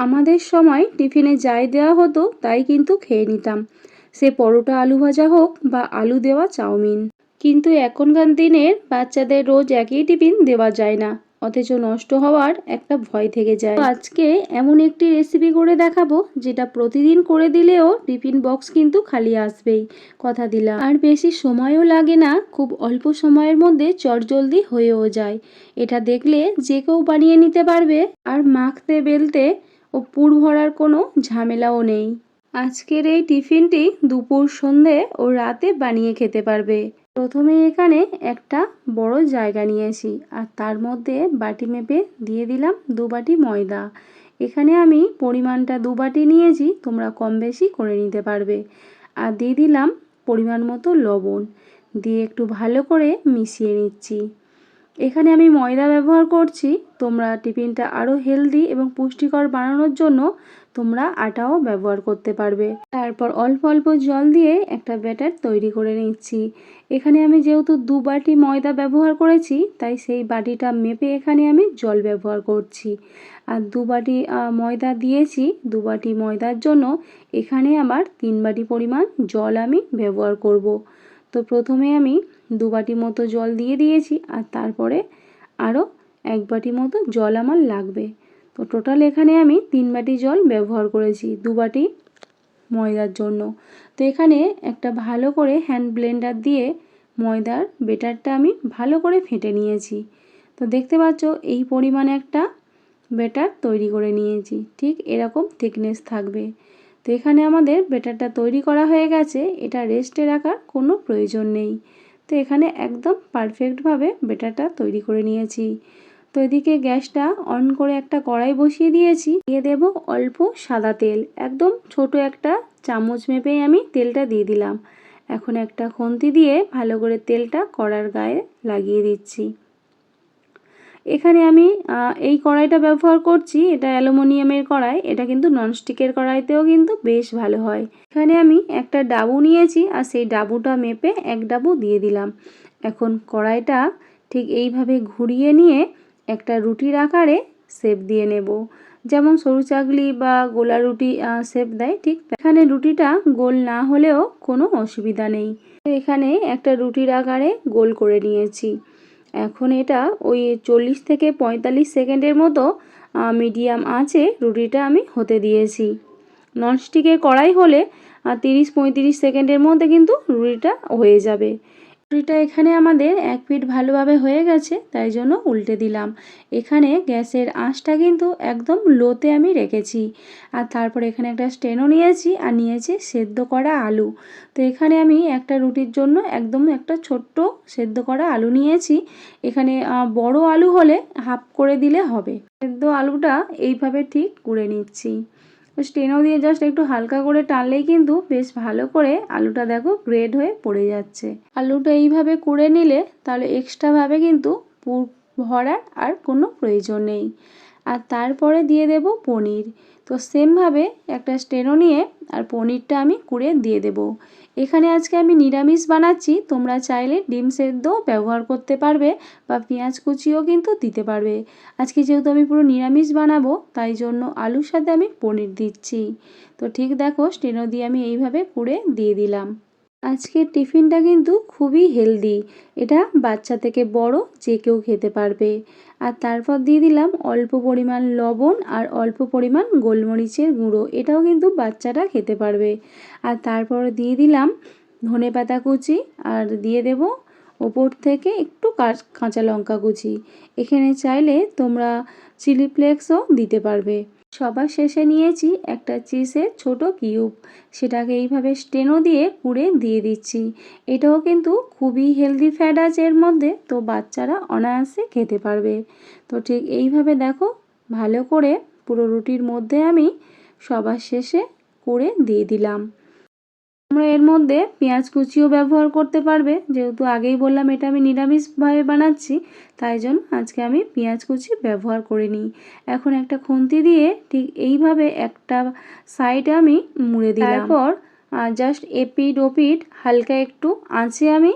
আমাদের সময় টিফিনে যাই দেওয়া হতো, তাই কিন্তু খেয়ে নিতাম। সে পরোটা আলু ভাজা হোক বা আলু দেওয়া চাউমিন। কিন্তু এখনকার দিনের বাচ্চাদের রোজ একই টিফিন দেওয়া যায় না, অথচ নষ্ট হওয়ার একটা ভয় থেকে যায়। আজকে এমন একটি রেসিপি করে দেখাবো, যেটা প্রতিদিন করে দিলেও টিফিন বক্স কিন্তু খালি আসবেই, কথা দিলাম। আর বেশি সময়ও লাগে না, খুব অল্প সময়ের মধ্যে চটজলদি হয়েও যায়। এটা দেখলে যে কেউ বানিয়ে নিতে পারবে। আর মাখতে বেলতে ও পুর ভরার কোনো ঝামেলাও নেই। আজকের এই টিফিনটি দুপুর সন্ধে ও রাতে বানিয়ে খেতে পারবে। প্রথমে এখানে একটা বড় জায়গা নিয়েছি আর তার মধ্যে বাটি মেপে দিয়ে দিলাম দু বাটি ময়দা। এখানে আমি পরিমাণটা দু বাটি নিয়েছি, তোমরা কম বেশি করে নিতে পারবে। আর দিয়ে দিলাম পরিমাণ মতো লবণ। দিয়ে একটু ভালো করে মিশিয়ে নিচ্ছি। এখানে আমি ময়দা ব্যবহার করছি। তোমরা টিফিনটা আরও হেলদি এবং পুষ্টিকর বানানোর জন্য তোমরা আটাও ব্যবহার করতে পারবে। তারপর অল্প অল্প জল দিয়ে একটা ব্যাটার তৈরি করে নিচ্ছি। এখানে আমি যেহেতু দু বাটি ময়দা ব্যবহার করেছি, তাই সেই বাটিটা মেপে এখানে আমি জল ব্যবহার করছি। আর দু বাটি ময়দা দিয়েছি, দু বাটি ময়দার জন্য এখানে আমার তিন বাটি পরিমাণ জল আমি ব্যবহার করব। তো প্রথমে আমি দু বাটি মতো জল দিয়ে দিয়েছি আর তারপরে আরও এক বাটি মতো জল আমার লাগবে। তো টোটাল এখানে আমি তিন বাটি জল ব্যবহার করেছি দু বাটি ময়দার জন্য। তো এখানে একটা ভালো করে হ্যান্ড ব্লেন্ডার দিয়ে ময়দার বেটারটা আমি ভালো করে ফেটে নিয়েছি। তো দেখতে পাচ্ছ এই পরিমাণে একটা বেটার তৈরি করে নিয়েছি, ঠিক এরকম থিকনেস থাকবে। তো এখানে আমাদের বেটারটা তৈরি করা হয়ে গেছে, এটা রেস্টে রাখার কোনো প্রয়োজন নেই। তো এখানে একদম পারফেক্টভাবে বেটারটা তৈরি করে নিয়েছি। তো এদিকে গ্যাসটা অন করে একটা কড়াই বসিয়ে দিয়েছি। দিয়ে দেব অল্প সাদা তেল। একদম ছোট একটা চামচ মেপেই আমি তেলটা দিয়ে দিলাম। এখন একটা খন্তি দিয়ে ভালো করে তেলটা কড়ার গায়ে লাগিয়ে দিচ্ছি। এখানে আমি এই কড়াইটা ব্যবহার করছি, এটা অ্যালুমিনিয়ামের কড়াই, এটা কিন্তু ননস্টিকের কড়াইতেও কিন্তু বেশ ভালো হয়। এখানে আমি একটা ডাবু নিয়েছি আর সেই ডাবুটা মেপে এক ডাবু দিয়ে দিলাম। এখন কড়াইটা ঠিক এইভাবে ঘুরিয়ে নিয়ে একটা রুটির আকারে সেপ দিয়ে নেব। যেমন সরু চাকলি বা গোলা রুটি সেপ দেয় ঠিক এখানে রুটিটা গোল না হলেও কোনো অসুবিধা নেই। এখানে একটা রুটির আকারে গোল করে নিয়েছি। এখন এটা ওই চল্লিশ থেকে পঁয়তাল্লিশ সেকেন্ডের মতো মিডিয়াম আছে, রুটিটা আমি হতে দিয়েছি। ননস্টিকের কড়াই হলে তিরিশ পঁয়ত্রিশ সেকেন্ডের মধ্যে কিন্তু রুটিটা হয়ে যাবে। রুটিটা এখানে আমাদের এক পিঠ ভালোভাবে হয়ে গেছে, তাই জন্য উল্টে দিলাম। এখানে গ্যাসের আঁচটা কিন্তু একদম লোতে আমি রেখেছি। আর তারপর এখানে একটা স্টেনও নিয়েছি আর নিয়েছি সেদ্ধ করা আলু। তো এখানে আমি একটা রুটির জন্য একদম একটা ছোট্ট সেদ্ধ করা আলু নিয়েছি। এখানে বড় আলু হলে হাফ করে দিলে হবে। সেদ্ধ আলুটা এইভাবে ঠিক করে নিচ্ছি। স্টেনো দিয়ে জাস্ট একটু হালকা করে টানলেই কিন্তু বেশ ভালো করে আলুটা দেখো গ্রেড হয়ে পড়ে যাচ্ছে। আলুটা এইভাবে করে নিলে তাহলে এক্সট্রাভাবে কিন্তু পুর ভরার আর কোনো প্রয়োজন নেই। আর তারপরে দিয়ে দেব পনির। তো সেমভাবে একটা স্টেনো নিয়ে আর পনিরটা আমি কুড়ে দিয়ে দেব। এখানে আজকে আমি নিরামিষ বানাচ্ছি, তোমরা চাইলে ডিম সেদ্ধও ব্যবহার করতে পারবে বা পেঁয়াজ কুচিও কিন্তু দিতে পারবে। আজকে যেহেতু আমি পুরো নিরামিষ বানাবো, তাই জন্য আলুর সাথে আমি পনির দিচ্ছি। তো ঠিক দেখো স্টেনো দিয়ে আমি এইভাবে কুড়ে দিয়ে দিলাম। আজকের টিফিনটা কিন্তু খুবই হেলদি। এটা বাচ্চা থেকে বড় যে কেউ খেতে পারবে। আর তারপর দিয়ে দিলাম অল্প পরিমাণ লবণ আর অল্প পরিমাণ গোলমরিচের গুঁড়ো। এটাও কিন্তু বাচ্চাটা খেতে পারবে। আর তারপর দিয়ে দিলাম ধনে পাতা কুচি আর দিয়ে দেব ওপর থেকে একটু কাঁচা লঙ্কা কুচি। এখানে চাইলে তোমরা চিলি ফ্লেক্সও দিতে পারবে। সবার শেষে নিয়েছি একটা চিজের ছোট কিউব। সেটাকে এইভাবে স্টেনো দিয়ে কুড়ে দিয়ে দিচ্ছি। এটাও কিন্তু খুবই হেলদি ফ্যাট আছে এর মধ্যে, তো বাচ্চারা অনায়াসে খেতে পারবে। তো ঠিক এইভাবে দেখো, ভালো করে পুরো রুটির মধ্যে আমি সবার শেষে করে দিয়ে দিলাম। তোমরা এর মধ্যে পেঁয়াজ কুচিও ব্যবহার করতে পারবে। যেহেতু আগেই বললাম, এটা আমি নিরামিষভাবে বানাচ্ছি, তাই জন্য আজকে আমি পেঁয়াজ কুচি ব্যবহার করে নিই। এখন একটা খুন্তি দিয়ে ঠিক এইভাবে একটা সাইড আমি মুড়ে দিই তারপর জাস্ট এপিড ওপিড হালকা একটু আঁচে আমি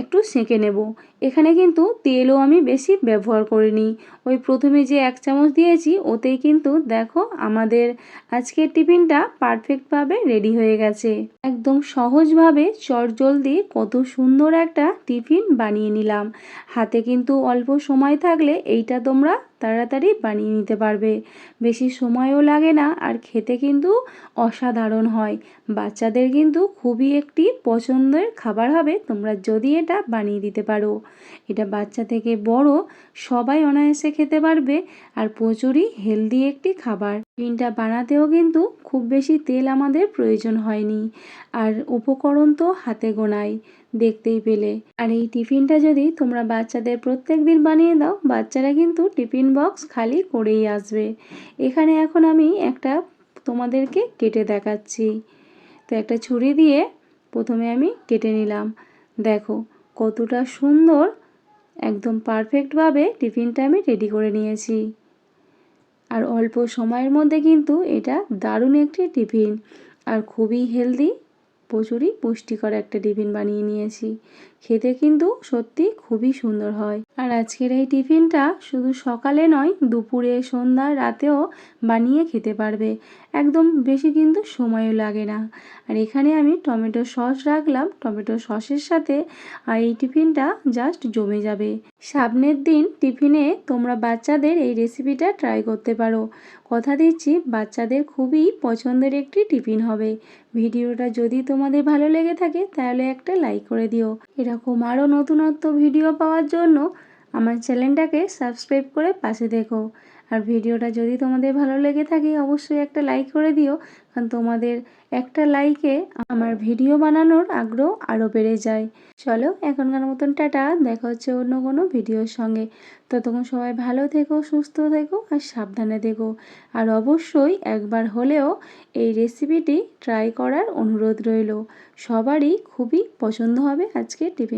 একটু সেঁকে নেব। এখানে কিন্তু তেলও আমি বেশি ব্যবহার করিনি। ওই প্রথমে যে এক চামচ দিয়েছি, ওতেই কিন্তু দেখো আমাদের আজকের টিফিনটা পারফেক্টভাবে রেডি হয়ে গেছে। একদম সহজভাবে চটজলদি কত সুন্দর একটা টিফিন বানিয়ে নিলাম। হাতে কিন্তু অল্প সময় থাকলে এইটা তোমরা তাড়াতাড়ি বানিয়ে নিতে পারবে। বেশি সময়ও লাগে না আর খেতে কিন্তু অসাধারণ হয়। বাচ্চাদের কিন্তু খুবই একটি পছন্দের খাবার হবে, তোমরা যদি এটা বানিয়ে দিতে পারো। এটা বাচ্চা থেকে বড়, সবাই অনায়াসে খেতে পারবে আর প্রচুরই হেলদি একটি খাবার। টিফিনটা বানাতেও কিন্তু খুব বেশি তেল আমাদের প্রয়োজন হয়নি। আর উপকরণ তো হাতে গোনাই, দেখতেই পেলে। আর এই টিফিনটা যদি তোমরা বাচ্চাদের প্রত্যেক দিন বানিয়ে দাও, বাচ্চারা কিন্তু টিফিন বক্স খালি করেই আসবে। এখানে এখন আমি একটা তোমাদেরকে কেটে দেখাচ্ছি। তো একটা ছুরি দিয়ে প্রথমে আমি কেটে নিলাম। দেখো কতটা সুন্দর, একদম পারফেক্টভাবে টিফিনটা আমি রেডি করে নিয়েছি। আর অল্প সময়ের মধ্যে কিন্তু এটা দারুণ একটি টিফিন। আর খুবই হেলদি প্রচুরই পুষ্টিকর একটা টিফিন বানিয়ে নিয়েছি। খেতে কিন্তু সত্যি খুবই সুন্দর হয়। আর আজকের এই টিফিনটা শুধু সকালে নয়, দুপুরে সন্ধ্যা রাতেও বানিয়ে খেতে পারবে। একদম বেশি কিন্তু সময়ও লাগে না। আর এখানে আমি টমেটো সস রাখলাম। টমেটো সসের সাথে আর এই টিফিনটা জাস্ট জমে যাবে। সামনের দিন টিফিনে তোমরা বাচ্চাদের এই রেসিপিটা ট্রাই করতে পারো। কথা দিচ্ছি, বাচ্চাদের খুবই পছন্দের একটি টিফিন হবে। ভিডিওটা যদি তোমাদের ভালো লেগে থাকে, তাহলে একটা লাইক করে দিও। এরকম আরও নতুনত্ব ভিডিও পাওয়ার জন্য আমার চ্যানেলটাকে সাবস্ক্রাইব করে পাশে দেখো। আর ভিডিওটা যদি তোমাদের ভালো লেগে থাকে, অবশ্যই একটা লাইক করে দিও, কারণ তোমাদের একটা লাইকে আমার ভিডিও বানানোর আগ্রহ আরও বেড়ে যায়। চলো, এখনকার মতন টাটা, দেখা হচ্ছে অন্য কোনো ভিডিওর সঙ্গে। ততক্ষণ সবাই ভালো থেকো, সুস্থ থেকো, আর সাবধানে থেকো। আর অবশ্যই একবার হলেও এই রেসিপিটি ট্রাই করার অনুরোধ রইল। সবারই খুবই পছন্দ হবে আজকে টিফিন